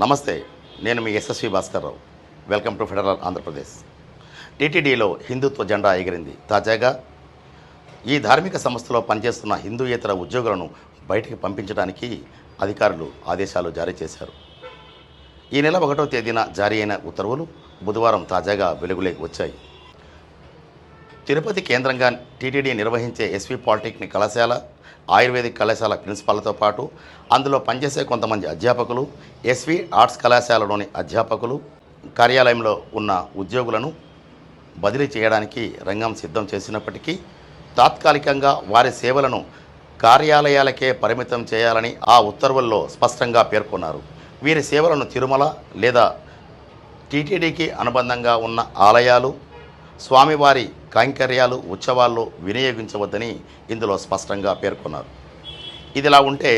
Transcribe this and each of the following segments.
నమస్తే నేను మీ SSV Bhaskar Rao. Welcome to Federal Andhra Pradesh. టీటీడీలో హిందుత్వ జెండా ఎగిరింది తాజాగా. ఈ ధార్మిక సంస్థలో పనిచేస్తున్న హిందూయేతర ఉద్యోగులను బయటికి పంపించడానికి అధికారులు ఆదేశాలు జారీ చేశారు. ఈ నెల ఒకటో తేదీన జారీ అయిన ఉత్తర్వులు బుధవారం తాజాగా వెలుగులోకి వచ్చాయి. తిరుపతి కేంద్రంగా టీటీడీ నిర్వహించే ఎస్వి పాలిటెక్నిక్ కళాశాల ఆయుర్వేదిక్ కళాశాల ప్రిన్సిపాల్తో పాటు అందులో పనిచేసే కొంతమంది అధ్యాపకులు ఎస్వి ఆర్ట్స్ కళాశాలలోని అధ్యాపకులు కార్యాలయంలో ఉన్న ఉద్యోగులను బదిలీ చేయడానికి రంగం సిద్ధం చేసినప్పటికీ తాత్కాలికంగా వారి సేవలను కార్యాలయాలకే పరిమితం చేయాలని ఆ ఉత్తర్వుల్లో స్పష్టంగా పేర్కొన్నారు. వీరి సేవలను తిరుమల లేదా టీటీడీకి అనుబంధంగా ఉన్న ఆలయాలు స్వామివారి కైంకర్యాలు ఉత్సవాల్లో వినియోగించవద్దని ఇందులో స్పష్టంగా పేర్కొన్నారు. ఇదిలా ఉంటే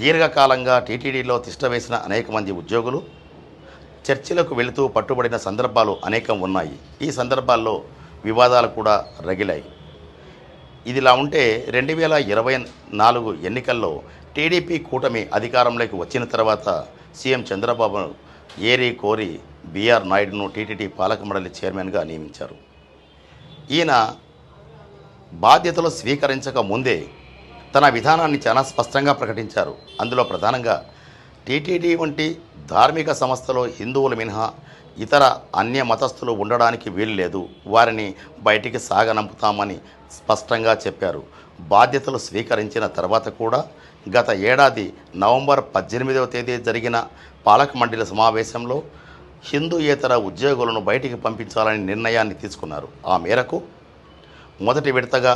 దీర్ఘకాలంగా టీటీడీలో తిష్టవేసిన అనేక మంది ఉద్యోగులు చర్చిలకు వెళుతూ పట్టుబడిన సందర్భాలు అనేకం ఉన్నాయి. ఈ సందర్భాల్లో వివాదాలు కూడా రగిలాయి. ఇదిలా ఉంటే రెండు వేల ఇరవై నాలుగు ఎన్నికల్లో టీడీపీ కూటమి అధికారంలోకి వచ్చిన తర్వాత సీఎం చంద్రబాబు ఏరి కోరి బీఆర్ నాయుడును టీటీడీ పాలక మండలి చైర్మన్గా నియమించారు. ఈయన బాధ్యతలు స్వీకరించక ముందే తన విధానాన్ని చాలా స్పష్టంగా ప్రకటించారు. అందులో ప్రధానంగా టీటీడీ వంటి ధార్మిక సంస్థలో హిందువులు మినహా ఇతర అన్య మతస్థులు ఉండడానికి వీలు లేదు. వారిని బయటికి సాగనంపుతామని స్పష్టంగా చెప్పారు. బాధ్యతలు స్వీకరించిన తర్వాత కూడా గత ఏడాది నవంబర్ పద్దెనిమిదవ తేదీ జరిగిన పాలక మండలి సమావేశంలో హిందూయేతర ఉద్యోగులను బయటికి పంపించాలని నిర్ణయాన్ని తీసుకున్నారు. ఆ మేరకు మొదటి విడతగా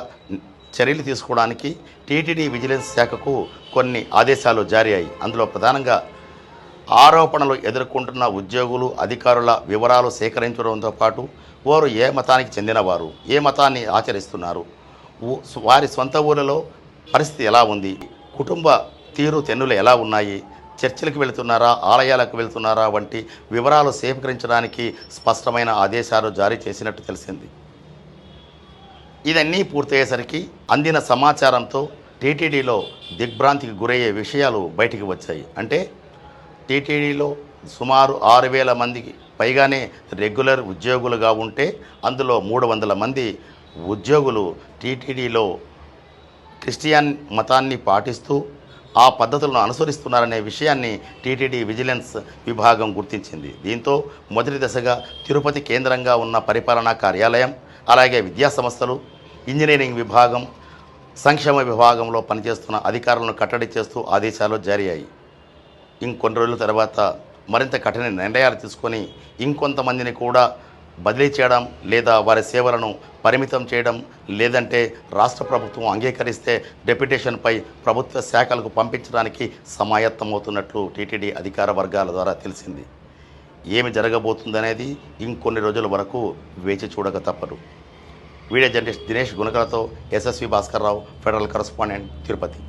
చర్యలు తీసుకోవడానికి టీటీడీ విజిలెన్స్ శాఖకు కొన్ని ఆదేశాలు జారీ అయ్యాయి అందులో ప్రధానంగా ఆరోపణలు ఎదుర్కొంటున్న ఉద్యోగులు అధికారుల వివరాలు సేకరించడంతో పాటు వారు ఏ మతానికి చెందినవారు ఏ మతాన్ని ఆచరిస్తున్నారు వారి సొంత ఊరిలో పరిస్థితి ఎలా ఉంది కుటుంబ తీరు తెన్నులు ఎలా ఉన్నాయి చర్చిలకు వెళుతున్నారా ఆలయాలకు వెళ్తున్నారా వంటి వివరాలు సేకరించడానికి స్పష్టమైన ఆదేశాలు జారీ చేసినట్టు తెలిసింది. ఇదన్నీ పూర్తయ్యేసరికి అందిన సమాచారంతో టీటీడీలో దిగ్భ్రాంతికి గురయ్యే విషయాలు బయటికి వచ్చాయి. అంటే టీటీడీలో సుమారు ఆరు వేల మందికి పైగానే రెగ్యులర్ ఉద్యోగులుగా ఉంటే అందులో మూడు వందల మంది ఉద్యోగులు టీటీడీలో క్రిస్టియన్ మతాన్ని పాటిస్తూ ఆ పద్ధతులను అనుసరిస్తున్నారనే విషయాన్ని టీటీడీ విజిలెన్స్ విభాగం గుర్తించింది. దీంతో మొదటి దశగా తిరుపతి కేంద్రంగా ఉన్న పరిపాలనా కార్యాలయం అలాగే విద్యా సంస్థలు ఇంజనీరింగ్ విభాగం సంక్షేమ విభాగంలో పనిచేస్తున్న అధికారులను కట్టడి చేస్తూ ఆదేశాలు జారీ అయ్యాయి. ఇంకొన్ని రోజుల తర్వాత మరింత కఠిన నిర్ణయాలు తీసుకొని ఇంకొంతమందిని కూడా బదిలీ చేయడం లేదా వారి సేవలను పరిమితం చేయడం లేదంటే రాష్ట్ర ప్రభుత్వం అంగీకరిస్తే డెప్యుటేషన్పై ప్రభుత్వ శాఖలకు పంపించడానికి సమాయత్తమవుతున్నట్లు టీటీడీ అధికార వర్గాల ద్వారా తెలిసింది. ఏమి జరగబోతుందనేది ఇంకొన్ని రోజుల వరకు వేచి చూడక తప్పదు. Video journalist Dinesh గుణకలతో SSV Bhaskar Rao Federal correspondent Tirupati.